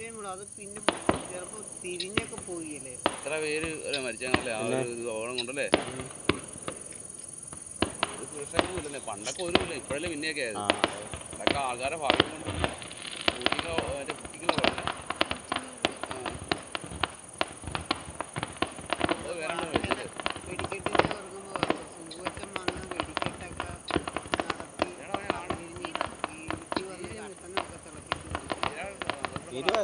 അത് പിന്നെ തിരിഞ്ഞൊക്കെ പോയില്ലേ? എത്ര പേര് അല്ലേ മരിച്ചല്ലേ ആ ഒരു ഇത് ഓണം കൊണ്ടല്ലേ? ഒരു പണ്ടൊക്കെ ഒരു ഇല്ല ഇപ്പോഴല്ലേ പിന്നെയൊക്കെ. ആയത് ആ. അതൊക്കെ ആൾക്കാരെ ഭാഗ്യം കൊണ്ട് കുട്ടികളോ മറ്റേ കുട്ടികളോ മറ്റേ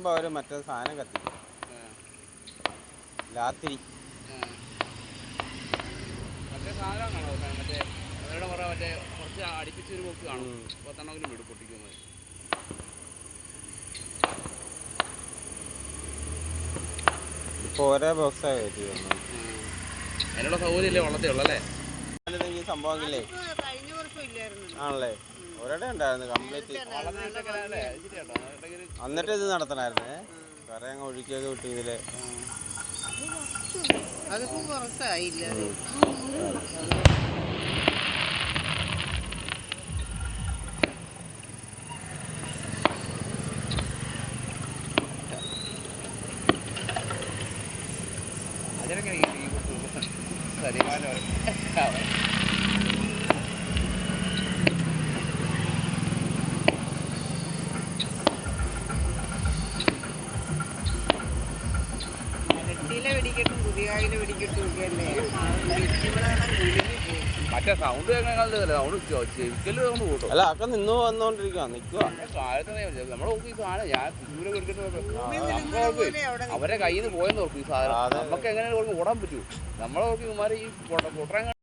സാധനം മറ്റൊരു മറ്റേ കത്തി രാത്രി മറ്റേ കുറച്ച് അടുപ്പിച്ച് ഒരു പോക്ക് കാണും. ഉം. പത്തെണ്ണമെങ്കിലും വീട് പൊട്ടിക്കുന്നത് ഇപ്പൊ ഒരേ ബോക്സാണ് കയറ്റി അതിനുള്ള സൗകര്യമല്ലേ? വള്ളത്തേ ഉള്ളല്ലേ ഈ ആണല്ലേ ഒരിടെ ഉണ്ടായിരുന്നു കംപ്ലീറ്റ് എന്നിട്ട് ഇത് നടത്തണായിരുന്നേ കറ അങ്ങ് ഒഴുക്കിയൊക്കെ വിട്ടു ഇതിൽ അതിപ്പോ പുറത്തായില്ല അതിനൊക്കെ സരിമാനം മറ്റേ സൗണ്ട് സൗണ്ട് കൂട്ടും. അല്ല അക്ക നിന്ന് വന്നോണ്ടിരിക്കുക നിക്കുവാ. നോക്കി സാധനം ഞാൻ ദൂരെ അവരെ കയ്യിൽ നിന്ന് പോയെന്ന് ഓർക്കും ഈ സാധനം. നമുക്ക് എങ്ങനെ ഓടാൻ പറ്റൂ. നമ്മളെ ഓർക്കും ഇമാര് ഈ പൊട്ടറാൻ അവരുടെ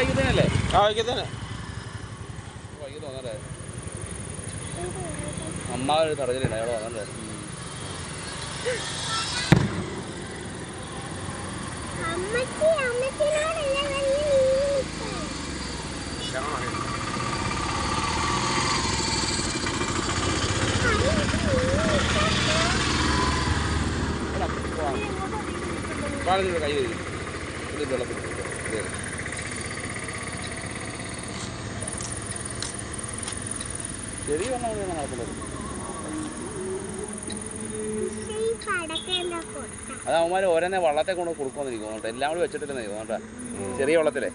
വൈകി തന്നെയല്ലേ ആ വൈകി തന്നെ വൈകി തോന്നല്ലേ അമ്മ ഒരു സർജറി ഉണ്ട് അയാൾ വന്നല്ലേ പാലത്തിന്റെ കൈ വരും ചെറിയ വെള്ളം കൂടിയാണ് നടക്കുന്നത് അത് അവന്മാർ ഓരോന്നെ വള്ളത്തെ കൊണ്ട് കൊടുക്കുമെന്ന് എനിക്ക് തോന്നുന്നുണ്ട് എല്ലാം കൂടി വെച്ചിട്ടില്ലെന്ന് തോന്നുന്നുണ്ട് ചെറിയ വള്ളത്തിലെ.